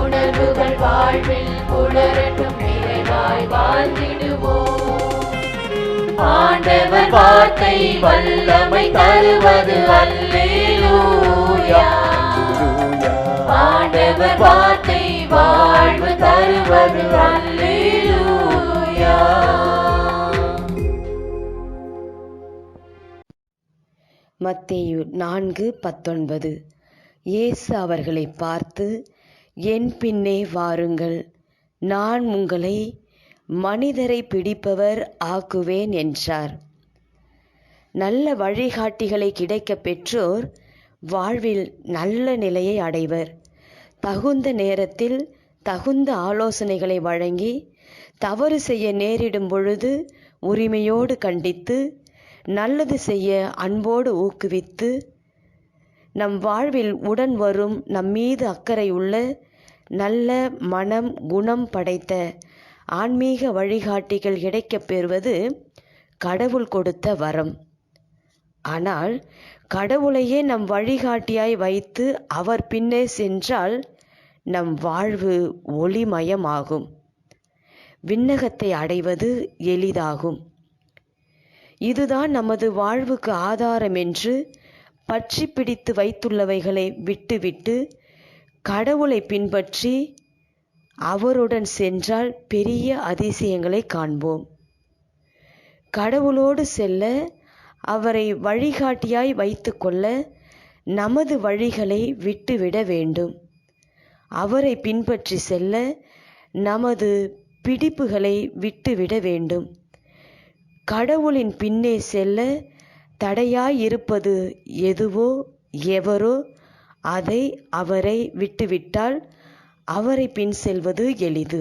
உணர்வுகள் வாழ்வில் புலரட்டும் நிறைவாய் வாழ்ந்திடுவோம். ஆண்டவர் வார்த்தை வல்லமை தருவது அல்லேலூயா. ஆண்டவர் வார்த்தை வாழ்வு தருவது அல்லேலூயா. மத்தேயு நான்கு பத்தொன்பது. இயேசு அவர்களை பார்த்து என் பின்னே வாருங்கள். நான் உங்களை மனிதரை பிடிப்பவர் ஆக்குவேன் என்றார். நல்ல வழிகாட்டிகளை கிடைக்கப் பெற்றோர் வாழ்வில் நல்ல நிலையை அடைவர். தகுந்த நேரத்தில் தகுந்த ஆலோசனைகளை வழங்கி தவறு செய்ய நேரிடும் பொழுது உரிமையோடு கண்டித்து நல்லது செய்ய அன்போடு ஊக்குவித்து நம் வாழ்வில் உடன் வரும் நம் மீது அக்கறை உள்ள நல்ல மனம் குணம் படைத்த ஆன்மீக வழிகாட்டிகள் கிடைக்கப் பெறுவது கடவுள் கொடுத்த வரம். ஆனால் கடவுளையே நம் வழிகாட்டியாய் வைத்து அவர் பின்னே சென்றால் நம் வாழ்வு ஒளிமயமாகும். விண்ணகத்தை அடைவது எளிதாகும். இதுதான் நமது வாழ்வுக்கு ஆதாரம் என்று பற்றி பிடித்து வைத்துள்ளவைகளை விட்டுவிட்டு கடவுளை பின்பற்றி அவருடன் சென்றால் பெரிய அதிசயங்களை காண்போம். கடவுளோடு செல்ல அவரை வழிகாட்டியாய் வைத்துக்கொள்ள நமது வழிகளை விட்டுவிட வேண்டும். அவரை பின்பற்றி செல்ல நமது பிடிப்புகளை விட்டுவிட வேண்டும். கடவுளின் பின்னே செல்ல தடையாயிருப்பது எதுவோ எவரோ அதை அவரை விட்டுவிட்டால் அவரை பின் செல்வது எளிது.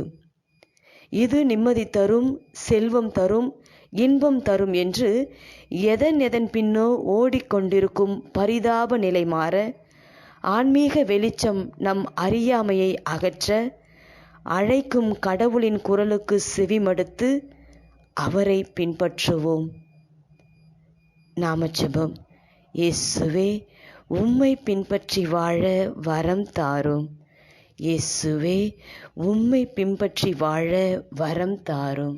இது நிம்மதி தரும் செல்வம் தரும் இன்பம் தரும் என்று எதன் எதன் பின்னோ ஓடிக்கொண்டிருக்கும் பரிதாப நிலை மாற ஆன்மீக வெளிச்சம் நம் அறியாமையை அகற்ற அழைக்கும் கடவுளின் குரலுக்கு செவிமடுத்து அவரை பின்பற்றுவோம். நாமச்செபம் இயேசுவே உம்மை பின்பற்றி வாழ வரம் தாரும். இயேசுவே உம்மை பின்பற்றி வாழ வரம் தாரும்.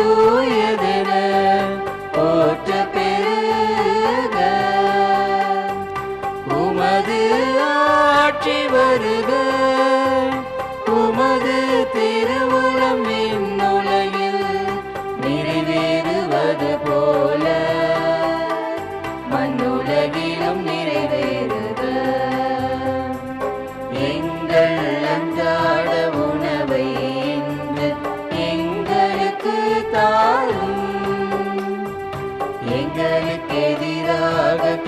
தூயதென போற்ற பெருக. உமது ஆட்சி வருக. உமது திருவுளம் விண்ணுலகில் நிறைவேறுவது போல. மண்ணுலகிலும் நிறைவேறுக. எங்கள் அந்த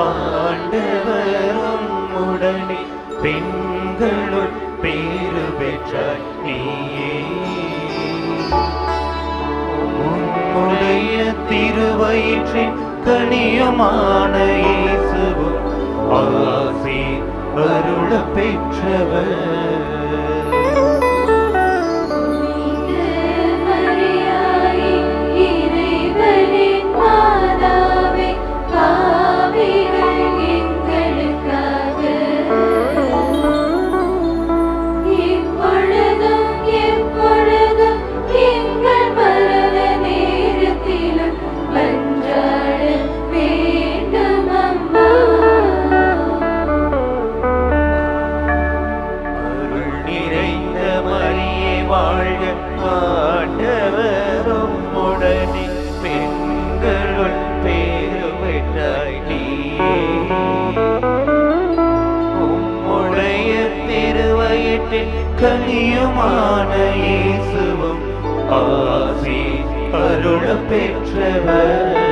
ஆண்டவரும் உடனே பெண்களுள் பேரு பெற்றாய் நீயே. உன்னுடைய திருவயிற்றின் கனியுமான இயேசுவும் ஆசி அருள பெற்றவர். கனியுமான இயேசுவும் ஆசி அருள பெற்றவர்.